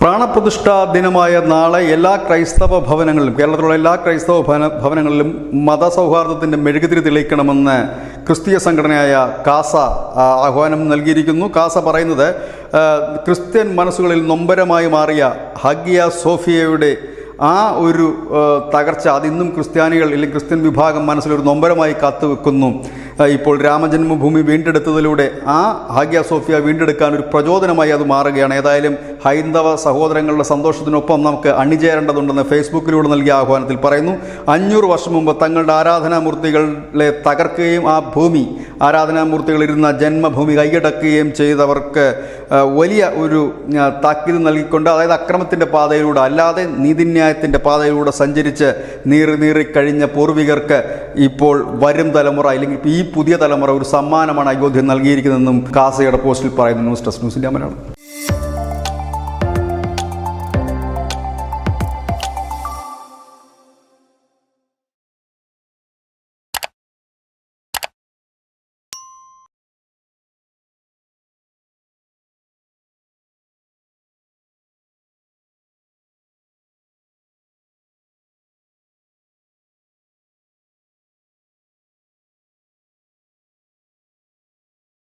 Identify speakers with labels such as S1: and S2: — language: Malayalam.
S1: പ്രാണപ്രതിഷ്ഠാ ദിനമായ നാളെ എല്ലാ ക്രൈസ്തവ ഭവനങ്ങളിലും കേരളത്തിലുള്ള എല്ലാ ക്രൈസ്തവ ഭവന ഭവനങ്ങളിലും മതസൗഹാർദ്ദത്തിന്റെ മെഴുകുതിരി തെളിയിക്കണമെന്ന് ക്രിസ്തീയ സംഘടനയായ കാസ ആഹ്വാനം നൽകിയിരിക്കുന്നു. കാസ പറയുന്നത് ക്രിസ്ത്യൻ മനസ്സുകളിൽ നൊമ്പരമായി മാറിയ ഹഗിയ സോഫിയയുടെ ആ ഒരു തകർച്ച അതിന്നും ക്രിസ്ത്യാനികൾ അല്ലെങ്കിൽ ക്രിസ്ത്യൻ വിഭാഗം മനസ്സിലൊരു നൊമ്പരമായി കാത്തുവെക്കുന്നു. ഇപ്പോൾ രാമജന്മഭൂമി വീണ്ടെടുത്തതിലൂടെ ആ ഹാഗ്യ സോഫിയ വീണ്ടെടുക്കാൻ ഒരു പ്രചോദനമായി അത് മാറുകയാണ്. ഏതായാലും ഹൈന്ദവ സഹോദരങ്ങളുടെ സന്തോഷത്തിനൊപ്പം നമുക്ക് അണിചേരേണ്ടതുണ്ടെന്ന് ഫേസ്ബുക്കിലൂടെ നൽകിയ ആഹ്വാനത്തിൽ പറയുന്നു. അഞ്ഞൂറ് വർഷം മുമ്പ് തങ്ങളുടെ ആരാധനാമൂർത്തികളെ തകർക്കുകയും ആ ഭൂമി ആരാധനാമൂർത്തികൾ ഇരുന്ന ജന്മഭൂമി കൈയടക്കുകയും ചെയ്തവർക്ക് വലിയ ഒരു താക്കീത് നൽകിക്കൊണ്ട് അതായത് അക്രമത്തിന്റെ പാതയിലൂടെ അല്ലാതെ നീതിന്യായത്തിന്റെ പാതയിലൂടെ സഞ്ചരിച്ച് നീറി നീറി കഴിഞ്ഞ പൂർവികർക്ക് ഇപ്പോൾ വരും തലമുറ അല്ലെങ്കിൽ ഈ പുതിയ തലമുറ ഒരു സമ്മാനമാണ് അയോധ്യ നൽകിയിരിക്കുന്നതെന്നും കാസയുടെ പോസ്റ്റിൽ പറയുന്നു ന്യൂസ് ഡെസ്ക് ന്യൂസിന്റെ മലയാളം.